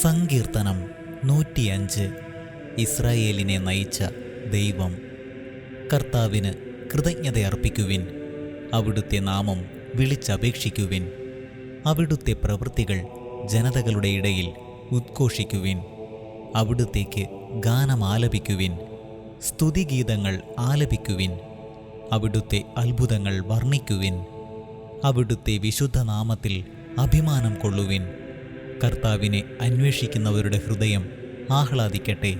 സങ്കീർത്തനം നൂറ്റിയഞ്ച്. ഇസ്രായേലിനെ നയിച്ച ദൈവം. കർത്താവിന് കൃതജ്ഞതയർപ്പിക്കുവിൻ. അവിടുത്തെ നാമം വിളിച്ചപേക്ഷിക്കുവിൻ. അവിടുത്തെ പ്രവൃത്തികൾ ജനതകളുടെ ഇടയിൽ ഉദ്ഘോഷിക്കുവിൻ. അവിടുത്തേക്ക് ഗാനം ആലപിക്കുവിൻ. സ്തുതിഗീതങ്ങൾ ആലപിക്കുവിൻ. അവിടുത്തെ അത്ഭുതങ്ങൾ വർണിക്കുവിൻ. അവിടുത്തെ വിശുദ്ധനാമത്തിൽ അഭിമാനം കൊള്ളുവിൻ. കർത്താവിനെ അന്വേഷിക്കുന്നവരുടെ ഹൃദയം ആഹ്ലാദിക്കട്ടെ.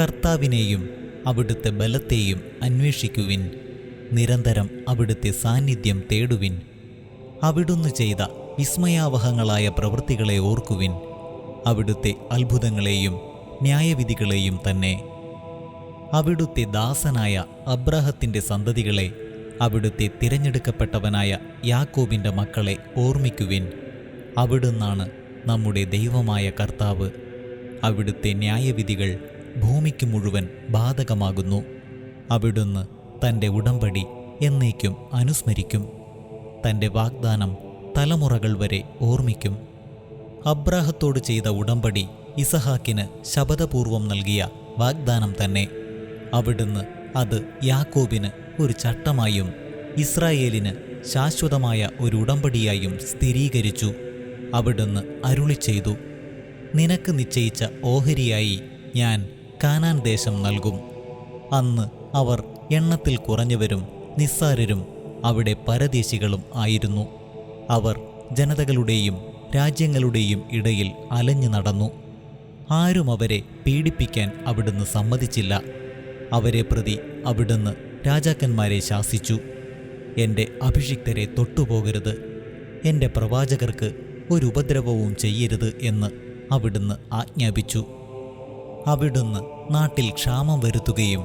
കർത്താവിനെയും അവിടുത്തെ ബലത്തെയും അന്വേഷിക്കുവിൻ. നിരന്തരം അവിടുത്തെ സാന്നിധ്യം തേടുവിൻ. അവിടുന്ന് ചെയ്ത വിസ്മയാവഹങ്ങളായ പ്രവൃത്തികളെ ഓർക്കുവിൻ. അവിടുത്തെ അത്ഭുതങ്ങളെയും ന്യായവിധികളെയും തന്നെ. അവിടുത്തെ ദാസനായ അബ്രാഹത്തിന്റെ സന്തതികളെ അവിടുത്തെ തിരഞ്ഞെടുക്കപ്പെട്ടവനായ യാക്കോബിന്റെ മക്കളെ ഓർമ്മിക്കുവിൻ. അവിടുന്നാണ് നമ്മുടെ ദൈവമായ കർത്താവ് അവിടുത്തെ ന്യായവിധികൾ ഭൂമിക്ക് മുഴുവൻ ബാധകമാകുന്നു. അവിടുന്ന് തന്റെ ഉടമ്പടി എന്നേക്കും അനുസ്മരിക്കും. തന്റെ വാഗ്ദാനം തലമുറകൾ വരെ ഓർമ്മിക്കും. അബ്രാഹത്തോട് ചെയ്ത ഉടമ്പടി ഇസഹാക്കിന് ശപഥപൂർവം നൽകിയ വാഗ്ദാനം തന്നെ. അവിടുന്ന് അത് യാക്കോബിന് ഒരു ചട്ടമായും ഇസ്രായേലിന് ശാശ്വതമായ ഒരു ഉടമ്പടിയായും സ്ഥിരീകരിച്ചു. അവിടുന്ന് അരുളി ചെയ്തു നിനക്ക് നിശ്ചയിച്ച ഓഹരിയായി ഞാൻ കാനാൻ ദേശം നൽകും. അന്ന് അവർ എണ്ണത്തിൽ കുറഞ്ഞവരും നിസ്സാരരും അവിടെ പരദേശികളും ആയിരുന്നു. അവർ ജനതകളുടെയും രാജ്യങ്ങളുടെയും ഇടയിൽ അലഞ്ഞു നടന്നു. ആരും അവരെ പീഡിപ്പിക്കാൻ അവിടുന്ന് സമ്മതിച്ചില്ല. അവരെ പ്രതി അവിടുന്ന് രാജാക്കന്മാരെ ശാസിച്ചു. എന്റെ അഭിഷിക്തരെ തൊട്ടുപോകരുത്. എന്റെ പ്രവാചകർക്ക് ഒരു ഉപദ്രവവും ചെയ്യരുത് എന്ന് അവിടുന്ന് ആജ്ഞാപിച്ചു. അവിടുന്ന് നാട്ടിൽ ക്ഷാമം വരുത്തുകയും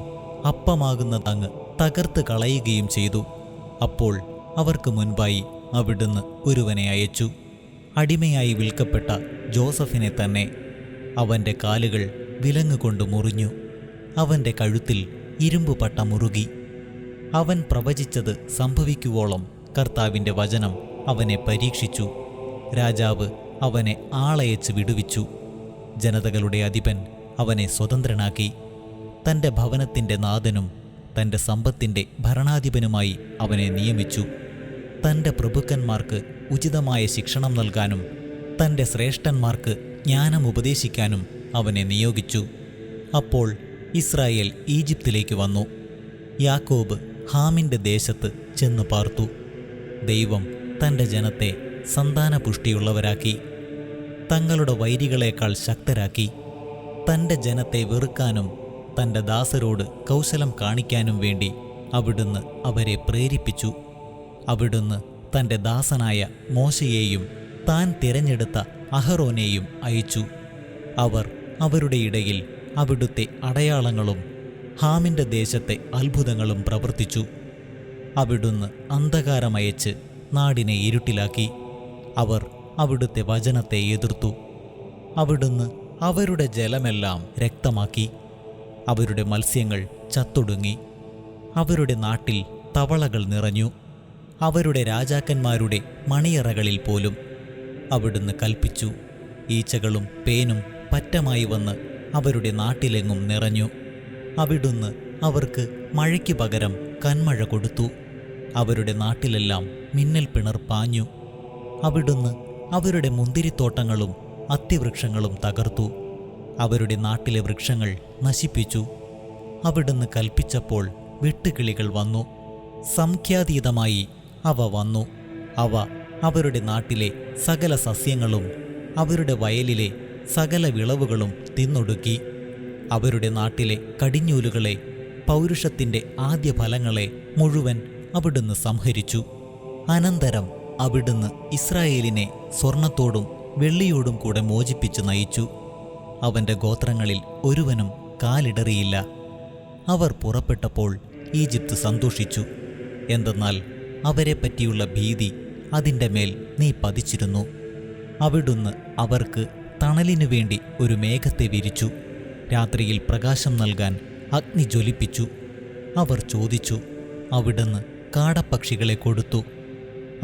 അപ്പമാകുന്ന തങ്ങ് തകർത്ത് കളയുകയും ചെയ്തു. അപ്പോൾ അവർക്ക് മുൻപായി അവിടുന്ന് ഒരുവനെ അയച്ചു. അടിമയായി വിൽക്കപ്പെട്ട ജോസഫിനെ തന്നെ അവന്റെ കാലുകൾ വിലങ്ങുകൊണ്ട് മുറിഞ്ഞു. അവന്റെ കഴുത്തിൽ ഇരുമ്പ് പട്ട മുറുകി. അവൻ പ്രവചിച്ചത് സംഭവിക്കുവോളം കർത്താവിന്റെ വചനം അവനെ പരീക്ഷിച്ചു. രാജാവ് അവനെ ആളയച്ച് വിടുവിച്ചു. ജനതകളുടെ അധിപൻ അവനെ സ്വതന്ത്രനാക്കി. തന്റെ ഭവനത്തിന്റെ നാഥനും തന്റെ സമ്പത്തിന്റെ ഭരണാധിപനുമായി അവനെ നിയമിച്ചു. തന്റെ പ്രഭുക്കന്മാർക്ക് ഉചിതമായ ശിക്ഷണം നൽകാനും തന്റെ ശ്രേഷ്ഠന്മാർക്ക് ജ്ഞാനം ഉപദേശിക്കാനും അവനെ നിയോഗിച്ചു. അപ്പോൾ ഇസ്രായേൽ ഈജിപ്തിലേക്ക് വന്നു. യാക്കോബ് ഹാമിന്റെ ദേശത്ത് ചെന്നു പാർത്തു. ദൈവം തന്റെ ജനത്തെ സന്താനപുഷ്ടിയുള്ളവരാക്കി തങ്ങളുടെ വൈരികളേക്കാൾ ശക്തരാക്കി തന്റെ ജനത്തെ വെറുക്കാനും തന്റെ ദാസരോട് കൗശലം കാണിക്കാനും വേണ്ടി അവിടുന്ന് അവരെ പ്രേരിപ്പിച്ചു. അവിടുന്ന് തന്റെ ദാസനായ മോശയെയും താൻ തിരഞ്ഞെടുത്ത അഹറോനെയും അയച്ചു. അവർ അവരുടെ ഇടയിൽ അവിടുത്തെ അടയാളങ്ങളും ഹാമിന്റെ ദേശത്തെ അത്ഭുതങ്ങളും പ്രവർത്തിച്ചു. അവിടുന്ന് അന്ധകാരമയച്ച് നാടിനെ ഇരുട്ടിലാക്കി. അവർ അവിടുത്തെ വചനത്തെ എതിർത്തു. അവിടുന്ന് അവരുടെ ജലമെല്ലാം രക്തമാക്കി. അവരുടെ മത്സ്യങ്ങൾ ചത്തൊടുങ്ങി. അവരുടെ നാട്ടിൽ തവളകൾ നിറഞ്ഞു. അവരുടെ രാജാക്കന്മാരുടെ മണിയറകളിൽ പോലും അവിടുന്ന് കൽപ്പിച്ചു. ഈച്ചകളും പേനും പറ്റമായി വന്ന് അവരുടെ നാട്ടിലെങ്ങും നിറഞ്ഞു. അവിടുന്ന് അവർക്ക് മഴയ്ക്ക് പകരം കന്മഴ കൊടുത്തു. അവരുടെ നാട്ടിലെല്ലാം മിന്നൽ പിണർ പാഞ്ഞു. അവിടുന്ന് അവരുടെ മുന്തിരിത്തോട്ടങ്ങളും അത്തിവൃക്ഷങ്ങളും തകർത്തു. അവരുടെ നാട്ടിലെ വൃക്ഷങ്ങൾ നശിപ്പിച്ചു. അവിടുന്ന് കൽപ്പിച്ചപ്പോൾ വെട്ടുകിളികൾ വന്നു. സംഖ്യാതീതമായി അവ വന്നു. അവ അവരുടെ നാട്ടിലെ സകല സസ്യങ്ങളും അവരുടെ വയലിലെ സകല വിളവുകളും തിന്നൊടുക്കി. അവരുടെ നാട്ടിലെ കടിഞ്ഞൂലുകളെ പൗരുഷത്തിന്റെ ആദ്യ ഫലങ്ങളെ മുഴുവൻ അവിടുന്ന് സംഹരിച്ചു. അനന്തരം അവിടുന്ന് ഇസ്രായേലിനെ സ്വർണത്തോടും വെള്ളിയോടും കൂടെ മോചിപ്പിച്ച് നയിച്ചു. അവന്റെ ഗോത്രങ്ങളിൽ ഒരുവനും കാലിടറിയില്ല. അവർ പുറപ്പെട്ടപ്പോൾ ഈജിപ്ത് സന്തോഷിച്ചു. എന്തെന്നാൽ അവരെ പറ്റിയുള്ള ഭീതി അതിന്റെ മേൽ നീ പതിച്ചിരുന്നു. അവിടുന്ന് അവർക്ക് തണലിനു വേണ്ടി ഒരു മേഘത്തെ വിരിച്ചു. രാത്രിയിൽ പ്രകാശം നൽകാൻ അഗ്നി ജ്വലിപ്പിച്ചു. അവർ ചോദിച്ചു അവിടുന്ന് കാടപ്പക്ഷികളെ കൊടുത്തു.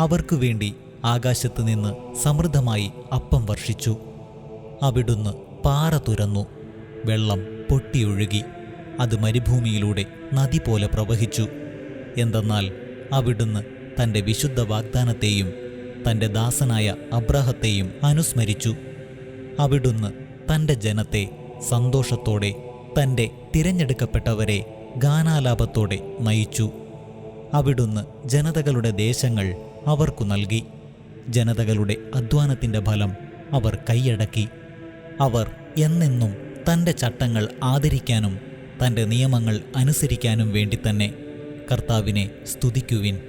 അവർക്കു വേണ്ടി ആകാശത്തു നിന്ന് സമൃദ്ധമായി അപ്പം വർഷിച്ചു. അവിടുന്ന് പാറ തുരന്നു. വെള്ളം പൊട്ടിയൊഴുകി. അത് മരുഭൂമിയിലൂടെ നദി പോലെ പ്രവഹിച്ചു. എന്തെന്നാൽ അവിടുന്ന് തന്റെ വിശുദ്ധ വാഗ്ദാനത്തെയും തന്റെ ദാസനായ അബ്രാഹത്തെയും അനുസ്മരിച്ചു. അവിടുന്ന് തന്റെ ജനത്തെ സന്തോഷത്തോടെ തന്റെ തിരഞ്ഞെടുക്കപ്പെട്ടവരെ ഗാനാലാപത്തോടെ നയിച്ചു. അവിടുന്ന് ജനതകളുടെ ദേശങ്ങൾ അവർക്കു നൽകി. ജനതകളുടെ അധ്വാനത്തിന്റെ ഫലം അവർ കൈയടക്കി. അവർ എന്നെന്നും തന്റെ ചട്ടങ്ങൾ ആദരിക്കാനും തന്റെ നിയമങ്ങൾ അനുസരിക്കാനും വേണ്ടി തന്നെ കർത്താവിനെ സ്തുതിക്കുവിൻ.